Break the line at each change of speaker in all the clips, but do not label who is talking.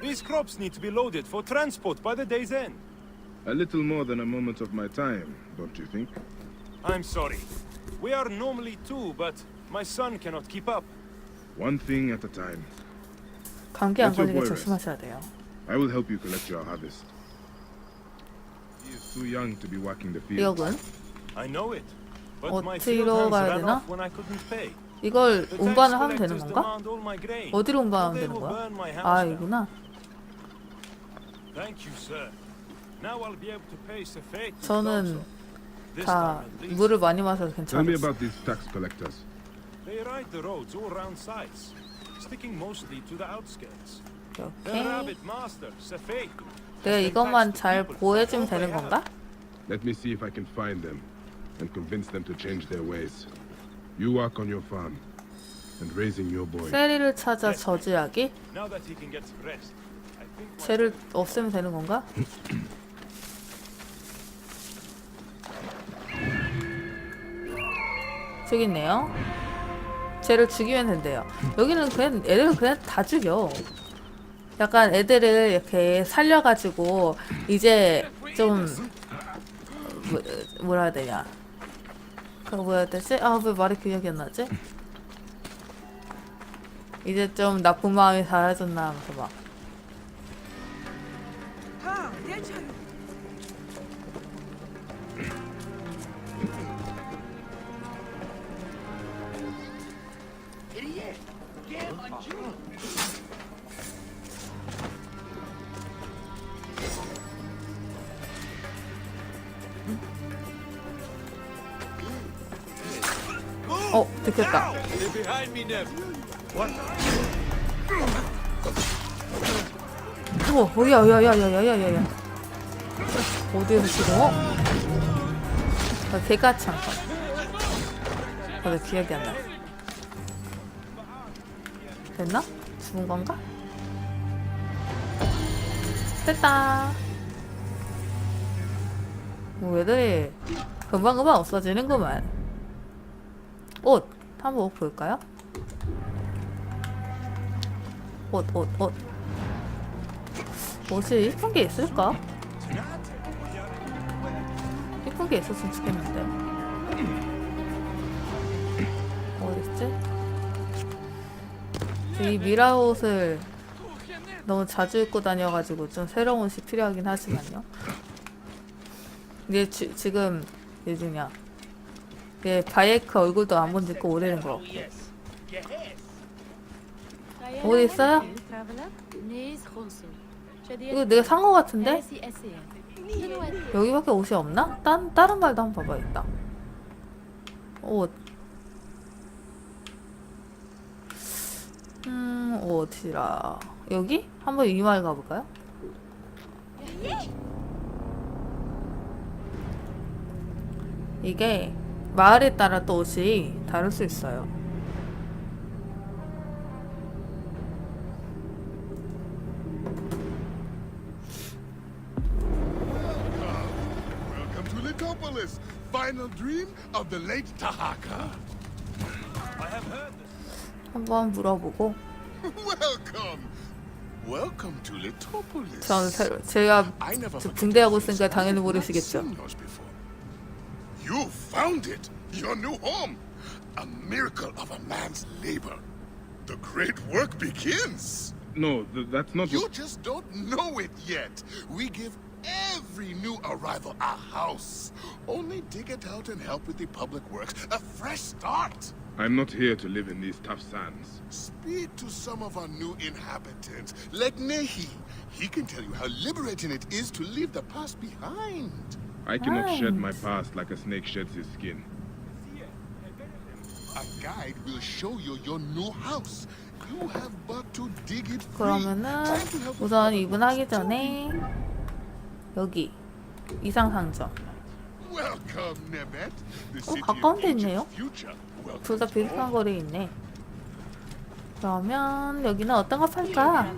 These crops need to be loaded for transport by the day's end.
A little more than a moment of my time, don't you think?
I'm sorry. We are normally two, but my son cannot keep up.
One thing at a time.
감기 안
Let your
걸리게
boy rest.
조심하셔야 돼요.
I will help you collect your harvest. He is too young to be working the fields.
기억은
I know it. But
어,
my field hands
가야
ran
되나?
off when I couldn't pay.
이걸
The tax
운반을 하면 되는
collectors
건가?
demand all my grain.
어디로
or
운반하면
they
되는
will
거야?
burn my house
아
down.
이구나.
Thank you, sir. Now I'll be able to pay Sefek.
저는 다. 물을 많이 마셔서
Tell me
괜찮았어.
about these tax collectors.
They ride the roads all around sites, sticking mostly to the outskirts. The
이렇게
rabbit master, Sefek.
내가 이것만 잘 보호해주면 되는 건가?
Let me see if I can find them and convince them to change their ways. You work on your farm and raising your boy.
세리를 찾아 저지하기?
Now that he can get rest,
쟤를 없애면 되는 건가? 저기 있네요. 쟤를 죽이면 된대요. 여기는 그냥 애들은 그냥 다 죽여. 약간 애들을 이렇게 살려가지고 이제 좀 뭐, 뭐라 해야 되냐? 그거 뭐라 해야 되지? 아 왜 말이 기억이 안 나지? 이제 좀 나쁜 마음이 사라졌나 하면서 막 お出てた。
おいやい
やいやいやいやいやいや。 어디에서 죽어? 나 개가창. 아, 내 기억이 안 나. 됐나? 죽은 건가? 됐다. 뭐 애들이 금방금방 없어지는구만. 옷 한번 볼까요? 옷, 옷, 옷. 옷이 이쁜 게 있을까? 게 있었으면 좋겠는데. 어딨지? 이 미라 옷을 너무 자주 입고 다녀가지고 좀 새로운 옷이 필요하긴 하지만요. 이게 지, 지금 요즘이야. 얘 바이에크 얼굴도 안 본지꽤 오래된 거 같고. 어디 있어요? 이거 내가 산 거 같은데? 여기밖에 옷이 없나? 딴, 다른 말도 한번 봐봐야겠다. 옷. 음, 어디라. 여기? 한번 이말 가볼까요? 이게 마을에 따라 또 옷이 다를 수 있어요.
final dream of the late Tahaka.
한번 물어보고.
Welcome. Welcome to Litopolis.
저는 새로, 제가
I never
저
forget
군대 하고
this.
있으니까 당연히
I've not
모르시겠죠.
seen yours before. You found it, your new home. A miracle of a man's labor. The great work begins.
No, th- that's not
You
what.
just don't know it yet. We give every new arrival a house. Only dig it out and help with the public works. A fresh start.
I'm not here to live in these tough sands.
Speak to some of our new inhabitants, like Nehi. He can tell you how liberating it is to leave the past behind.
I cannot shed my
Nice.
past like a snake sheds his skin.
A guide will show you your new house. You have but to dig it free.
그러면은
Try to help with
우선
public
이분하기
works too.
전에 여기 이상 상점
Welcome, Nebet. The
어, 가까운 데 있네요. 둘 다 비슷한. 거리에 있네. 그러면 여기는 어떤 거 팔까?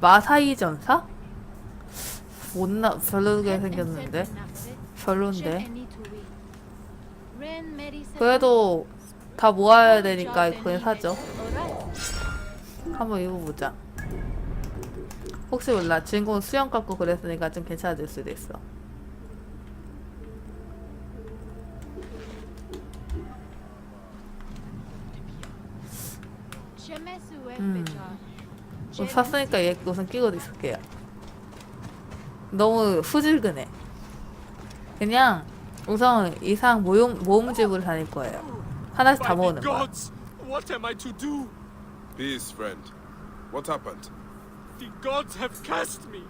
마사이 전사? 못나 별로게 생겼는데 별론데. 그래도 다 모아야 되니까 그냥 사죠. 한번 입어보자. 혹시 몰라 주인공 수영 깎고 그랬으니까 좀 괜찮아질 수도 있어.
Déjà.
좀 샀으니까 얘 우선 끼고 있을게요. 너무 후질근해. 그냥 우선 이상 모용, 모음집으로 다닐 거예요. 하나씩 다 모으는 거야.
What am I to do?
Peace, friend. What happened?
The gods have cast me.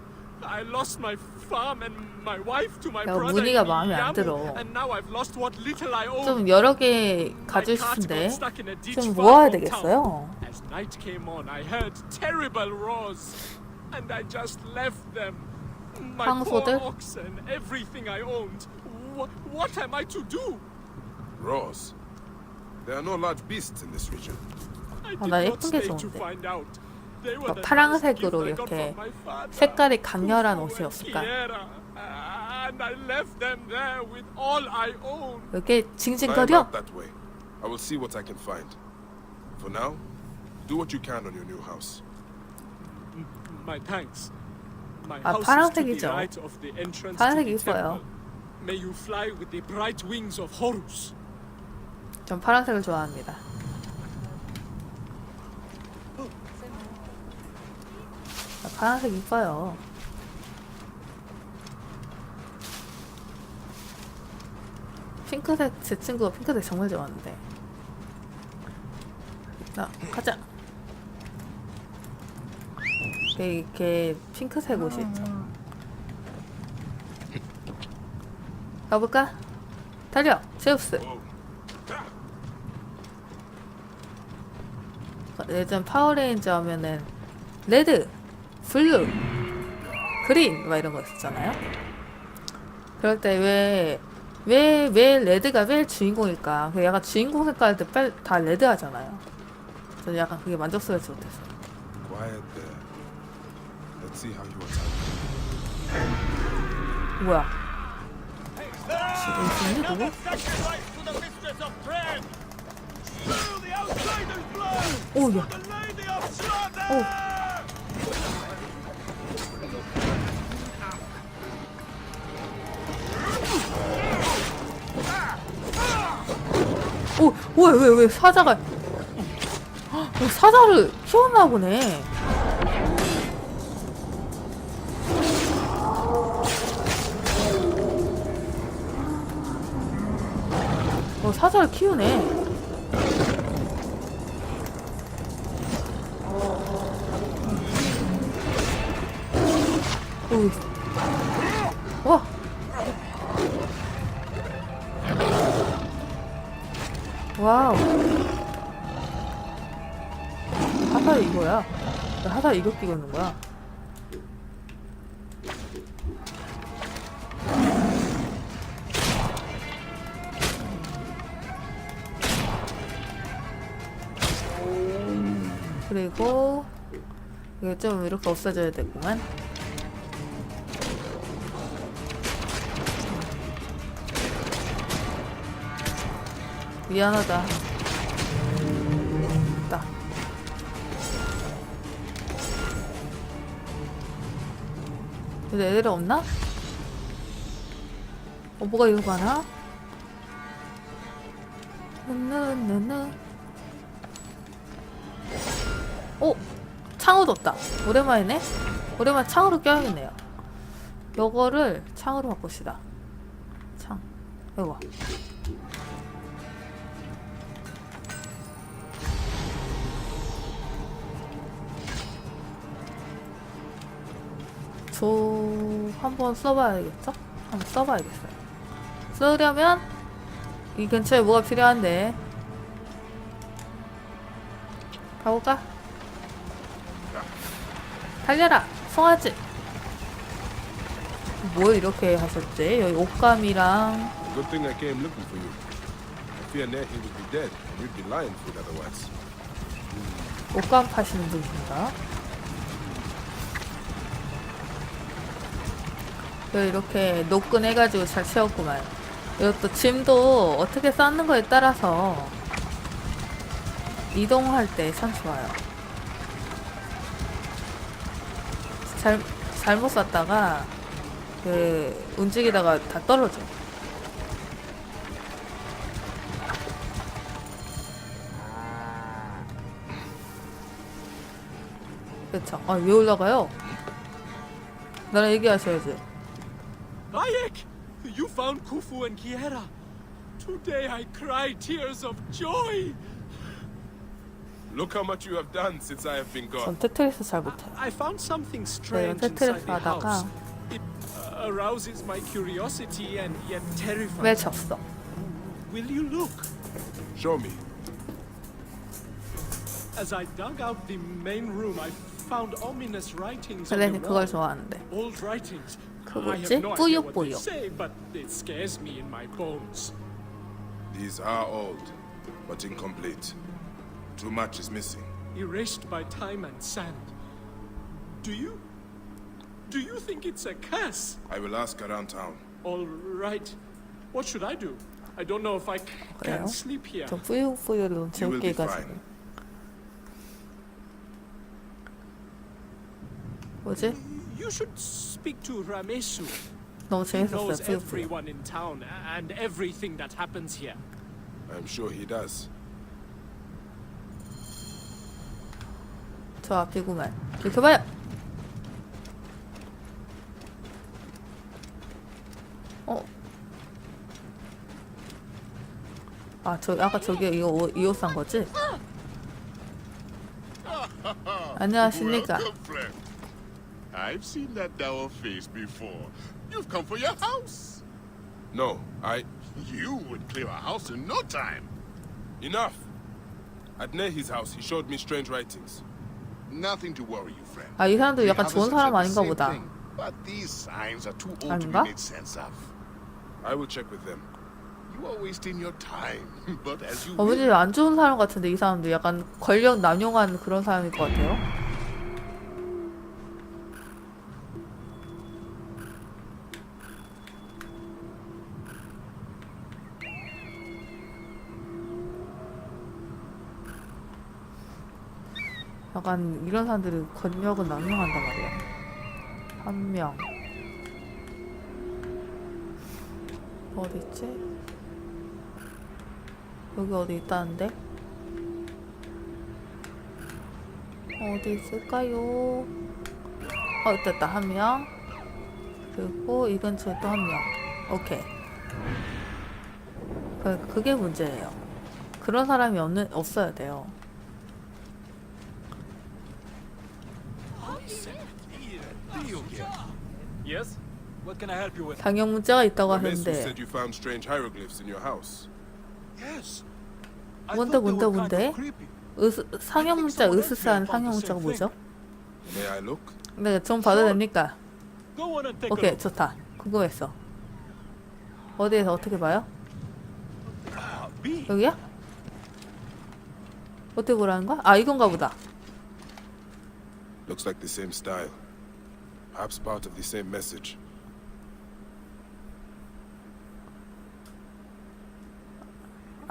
I lost my farm and my wife to my
야,
brother
문의가
in
마음에 안
Yamu,
들어.
and now I've lost what little I own.
좀 여러 개
My
가지고
cart
싶은데
got stuck in a ditch
좀
far
모아야
from
되겠어요.
town. As night came on, I heard terrible roars, and I just left them. My poor
황소들?
oxen, everything I owned. What, what am I to do?
Roars. There are no large beasts in this region.
I
어,
did
나
not
예쁜 게
stay to
좋은데.
find out. They were
막 파란색으로 이렇게 색깔이 강렬한
Kufu
옷이
and
없을까?
Kiera. And I left them there with all I own.
왜 이렇게 징징거려?
I will see what I can find. For now, do what you can on your new house.
My thanks. My
아,
house is to the right of the entrance to the temple. May you fly with the bright wings of Horus.
전 파란색을 좋아합니다. 파란색 이뻐요. 핑크색 제 친구가 핑크색 정말 좋아하는데. 나 가자. 이렇게, 이렇게 핑크색 옷이 있죠. 가볼까? 달려, 제우스. 예전 파워레인저 하면은 레드, 블루, 그린 막 이런 거 있었잖아요. 그럴 때 왜 왜 왜 레드가 왜 주인공일까? 그 약간 주인공 색깔들 빨- 다 레드 하잖아요. 저는 약간 그게 만족스럽지 못했어요.
Quiet there. Let's see how you attack.
뭐야? 지금 있니 누구? 오야. 오. 오, 왜, 왜, 왜, 사자가. 헉, 왜 사자를 키웠나 보네. 어, 사자를 키우네. 오. 와. 와우. 하사 이거야. 왜 하사 이거 끼고 있는 거야? 그리고 이거 좀 이렇게 없어져야 되구만. 미안하다. 딱. 근데 애들이 없나? 어, 뭐가 이거 많아? 느느느느. 오! 창호 뒀다. 오랜만이네? 오랜만에 창으로 껴야겠네요. 요거를 창으로 바꿉시다. 창. 이거. 저 한번 써봐야겠죠? 한번 써봐야겠어요. 쓰려면 이 근처에 뭐가 필요한데 가볼까? 달려라 송아지 뭐 이렇게 하셨지? 여기 옷감이랑
Good thing I came looking for you. I fear Nehi would be dead, and you'd be lying food otherwise.
옷감 파시는 분입니다. 이렇게 노끈해가지고 잘 채웠구만. 이것도 짐도 어떻게 쌓는 거에 따라서 이동할 때 참 좋아요. 잘 잘못 쐈다가 그 움직이다가 다 떨어져. 그쵸. 아, 왜 올라가요? 나랑 얘기하셔야지.
Bayek! You found Khufu and Kiera. Today I cried tears of joy.
Look how much you have done since I have been
전
gone.
테트리스 잘 못해요.
I found something strange
테트리스
inside the
하다가
house. It uh, arouses my curiosity and yet
왜
terrifies.
졌어?
Will you look?
Show me.
As I dug out the main room, I found ominous writings on
헬렌이
the
그걸
wall.
좋아하는데.
Old writings.
그
I
뭐지?
have no idea what they
뿌요뿌요.
say, but it scares me in my bones.
These are old, but incomplete. Too much is missing.
erased by time and sand. Do you? Do you think it's a curse?
I will ask around town.
All right. What should I do? I don't know if I c-
그래요?
can sleep here.
저 뿌요뿌요를 너무
You will
재밌게
be
해가지고.
fine.
뭐지?
Should speak to Ramesu.
너무
He
재밌었어요,
knows
뿌요뿌요.
everyone in town and everything that happens here.
I'm sure he does.
저 앞이구만. 비켜봐요! 어? 아, 저, 아까 저기 이거 옷, 이옷 산 거지? 안녕하십니까.
Welcome, friend. I've seen that dour face before. You've come for your house.
No, I.
You would clear a house in no time.
Enough! At Nehi's house, he showed me strange writings.
Nothing to worry you, friend.
아, 이 사람도 약간 좋은 사람 아닌가 보다.
But these signs are too old to
아닌가?
be made sense of.
I will check with them.
You are wasting your time. But as you
어머니 안 좋은 사람 같은데 이 사람도 약간 권력 남용한 그런 사람일 것 같아요. 약간 이런 사람들이 권력을 남용한단 말이야. 한 명. 어디 있지? 여기 어디 있다는데? 어디 있을까요? 어, 됐다. 한 명. 그리고 이 근처에 또 한 명. 오케이. 그, 그게 문제예요. 그런 사람이 없는, 없어야 돼요.
Yes? What can I help you with?
당형 문자가 있다고 하는데
said you found strange hieroglyphs in your house.
Yes.
뭔데 뭔데 뭔데? 으스, 상형 문자 으스스한 상형 문자가 뭐죠?
May I look?
네, 좀 봐도 됩니까?
Go on and take
오케이, 좋다. 궁금했어. 어디에서 어떻게 봐요?
B.
여기야? 어떻게 보라는 거야? 아, 이건가 보다.
Looks like the same style. Perhaps part of the same message.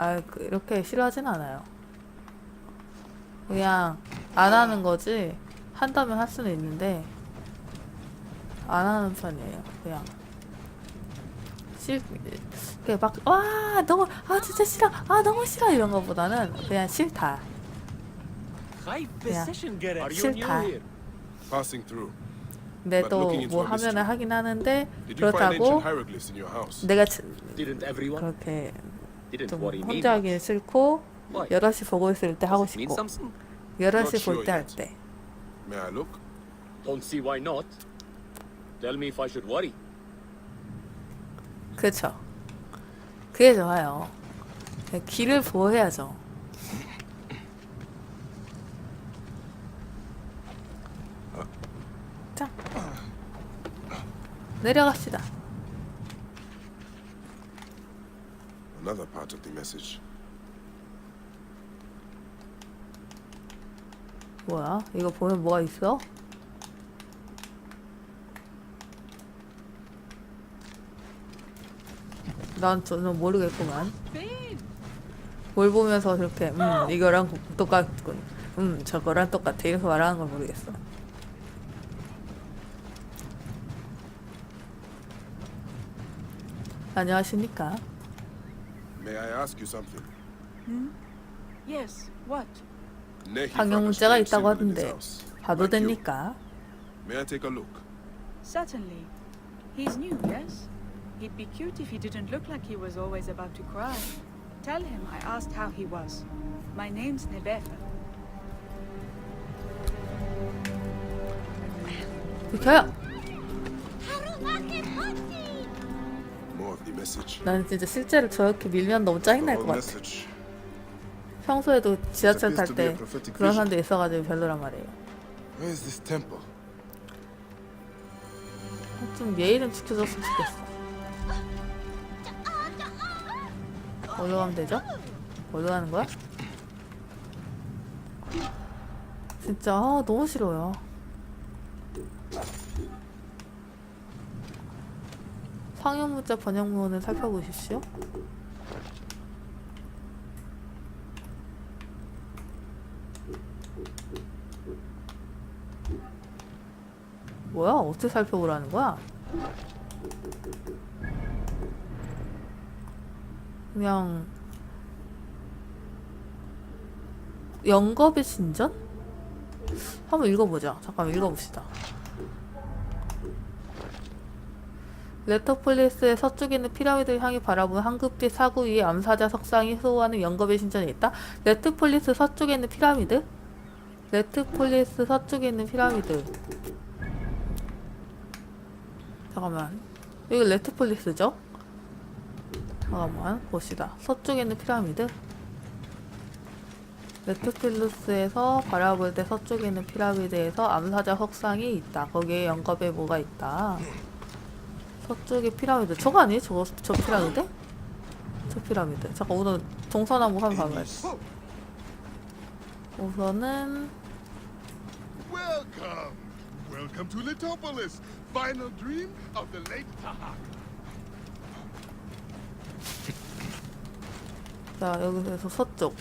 아, 그- 이렇게 싫어하진 않아요. 그냥 안 하는 거지. 한다면 할 수는 있는데 안 하는 편이에요. 그냥 싫, 그냥 막, 와, 너무, 아, 진짜 싫어. 아, 너무 싫어. 이런 거보다는 그냥 싫다. New 싫다. 근데
But
또
looking into
뭐
a
하면은
mystery.
하긴 하는데 그렇다고? 내가? 그렇게 좀. 혼자 하기 싫고
Why?
여럿이 보고 있을 때 하고 싶고
something?
여럿이
Not sure
볼때 할. 때.
May I look?
Don't see why not. Tell me if I should worry.
그렇죠. 그게 좋아요. 길을 보호해야죠. 자, 내려갑시다.
another part of the message.
뭐야? 이거 보면 뭐가 있어? 난 전혀 모르겠구만. 뭘 보면서 그렇게 음 이거랑 똑같군. 음 저거랑 똑같아 이렇게 말하는 걸 모르겠어. 안녕하십니까?
May I ask you something?
Yes, what?
Nehi
방역
found a
문제가
strange
있다고
symbol in his
하던데
house.
봐도
Like you.
됩니까?
May I take a look?
Certainly. He's new, yes? He'd be cute if he didn't look like he was always about to cry. Tell him I asked how he was. My name's Nebefa.
비켜요! 나는 진짜 실제로 저렇게 밀면 너무 짜증날 것 같아. 평소에도 지하철 탈 때 그런. 사람도 있어가지고 별로란 말이에요. 좀 예의 좀 지켜줬으면 좋겠어. 어디로 가면 되죠? 어디로 가는 거야? 진짜 아, 너무 싫어요. 상형 문자 번역문을 살펴보십시오. 뭐야? 어떻게 살펴보라는 거야? 그냥 영겁의 신전? 한번 읽어보자. 잠깐만 읽어봅시다. 레터폴리스의 서쪽에 있는 피라미드를 향해 바라보는 황급빛 사구 위에 암사자 석상이 소호하는 영겁의 신전이 있다. 레트폴리스 서쪽에 있는 피라미드? 레트폴리스 서쪽에 있는 피라미드. 잠깐만. 여기 레트폴리스죠? 잠깐만 봅시다. 서쪽에 있는 피라미드. 레트폴리스에서 바라볼 때 서쪽에 있는 피라미드에서 암사자 석상이 있다. 거기에 영겁에 뭐가 있다. 서쪽에 피라미드. 저거 아니에요? 저거 저 피라미드? 저 피라미드. 잠깐 우선 동서남북 한번 봐봐요. 우선은
Welcome! Welcome to Litopolis, final dream of the late Tahak.
자 여기서 서쪽.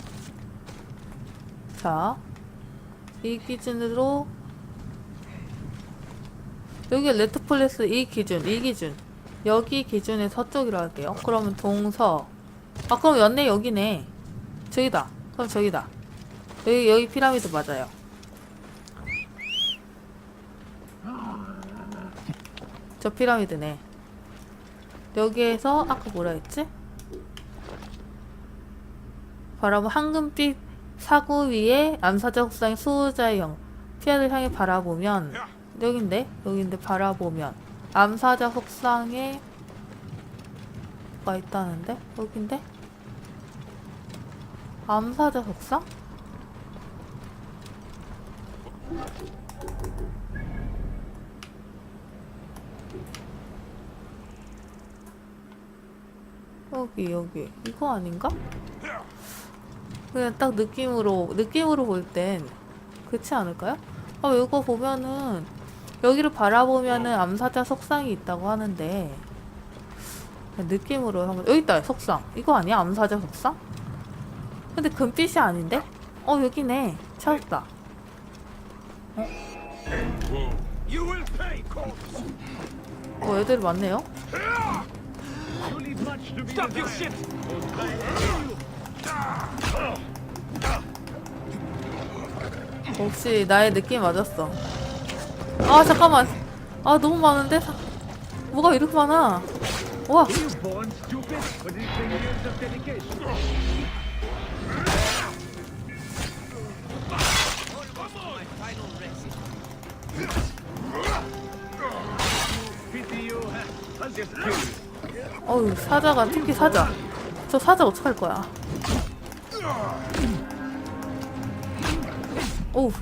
자, 이 기준으로 여기 레트폴리스 이 기준, 이 기준. 여기 기준의 서쪽이라 할게요. 그러면 동서. 아, 그럼 연내 여기네. 저기다. 그럼 저기다. 여기, 여기 피라미드 맞아요. 저 피라미드네. 여기에서 아까 뭐라 했지? 바라본 황금빛 사구 위에 암사자 혹상의 수호자의 영 피아를 향해 바라보면 여긴데 여긴데 바라보면 암사자 속상에 뭐가 있다는데 여긴데 암사자 속상? 여기 여기 이거 아닌가? 그냥 딱 느낌으로 느낌으로 볼 땐 그렇지 않을까요? 아 이거 보면은 여기를 바라보면은 암사자 석상이 있다고 하는데 느낌으로 한번 여기 있다 석상 이거 아니야 암사자 석상? 근데 금빛이 아닌데? 어 여기네 찾았다! 어
Stop your shit!
혹시 나의 느낌 맞았어 아 잠깐만 아 너무 많은데 사- 뭐가 이렇게 많아 와. 어우 사자가 특히 사자 저 사자 어떡할 거야 오우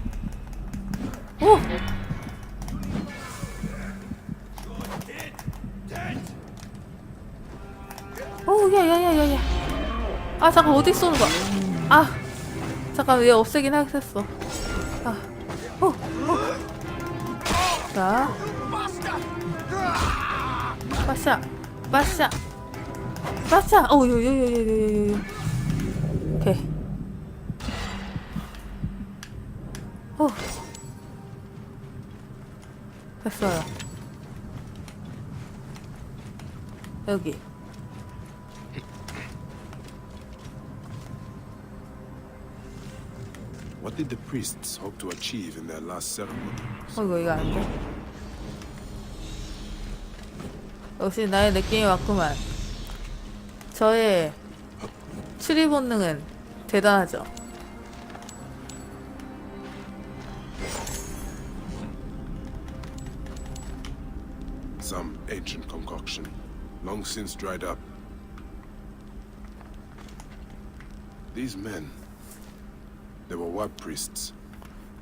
오 아 잠깐 어디 쏘는 거야? 아 잠깐 얘 없애긴 하겠어. 아오오자. 빠샤 빠샤 빠샤 어 요요요요요요 오케이. 어 됐어요. 여기
What did the priests hope to achieve in their last ceremony?
어 이거 이거 아닌데 역시 나의 느낌이 왔구만 저의 추리 본능은 대단하죠
Some ancient concoction, long since dried up. These men, they were what priests?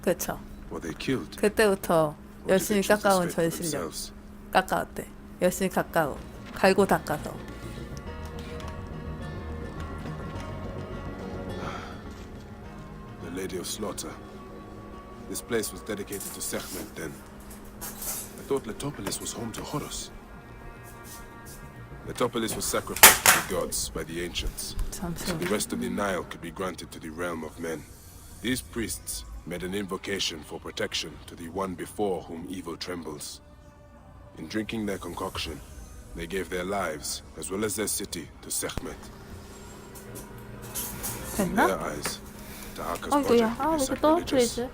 그쵸
Were they killed?
그때부터
Or did they
열심히
choose this
깎아온
fate for
전 실력
themselves?
깎아왔대 열심히 깎아오 갈고 닦아서
The Lady of Slaughter. This place was dedicated to Sekhmet then. I thought Letopolis was home to Horus. Letopolis was sacrificed to the gods by the ancients. So
잠시만
the rest of the Nile could be granted to the realm of men. These priests made an invocation for protection to the one before whom evil trembles. In drinking their concoction, they gave their lives, as well as their city, to Sekhmet. In
됐나?
their eyes, Ta'aka's
아 이거 야,
project
아
would be
이거
sacrilegious.
떨어뜨리지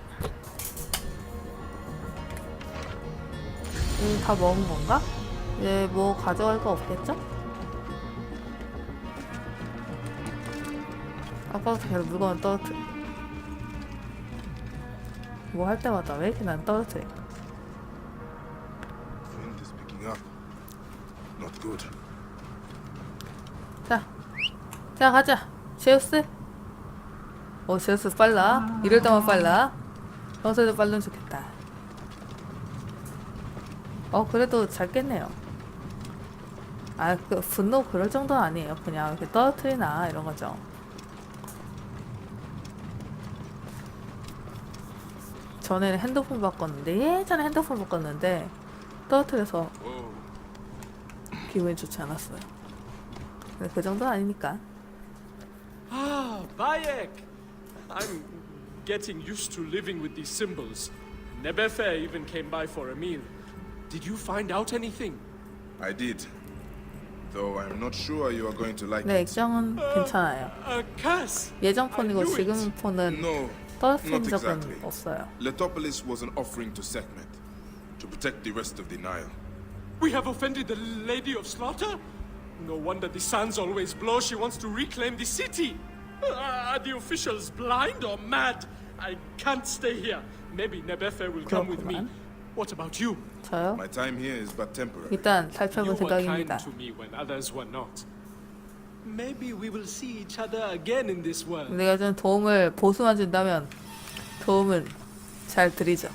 이거 다 먹은 건가? 이제 뭐 가져갈 거 없겠죠? 아까부터 계속 물건을 떨어뜨려 뭐 할 때마다 왜 이렇게 난 떨어뜨려. 자, 자 가자. 제우스? 어 제우스 빨라. 이럴 때만 빨라. 평소에도 빨르면 좋겠다. 어 그래도 잘 깼네요. 아 그 분노 그럴 정도는 아니에요. 그냥 이렇게 떨어뜨리나 이런 거죠 전에는 핸드폰 바꿨는데 예전에 핸드폰 바꿨는데 떨어뜨려서 기분이 좋지 않았어요 근데 그 정도는 아니니까
Ah, Bayek! I'm getting used to living with these symbols. Nebefe even came by for a meal. Did you find out anything?
I did. Though I'm not sure you are going to like
네,
it.
액정은 괜찮아요.
A curse!
예전 폰이고. 지금 폰은
No, not
적은
exactly.
없어요.
Letopolis was an offering to Sekhmet to protect the rest of the Nile.
We have offended the Lady of Slaughter? No wonder the sands always blow. She wants to reclaim the city. Uh, are the officials blind or mad? I can't stay here. Maybe Nebefe will come with me.
그렇구만.
What about you?
저요?
My time here is but temporary.
일단
You
살펴볼
were kind
생각입니다.
to me when others were not. Maybe we will see each other again in this world.
내가 좀 도움을 보수만 준다면 도움은 잘 드리죠.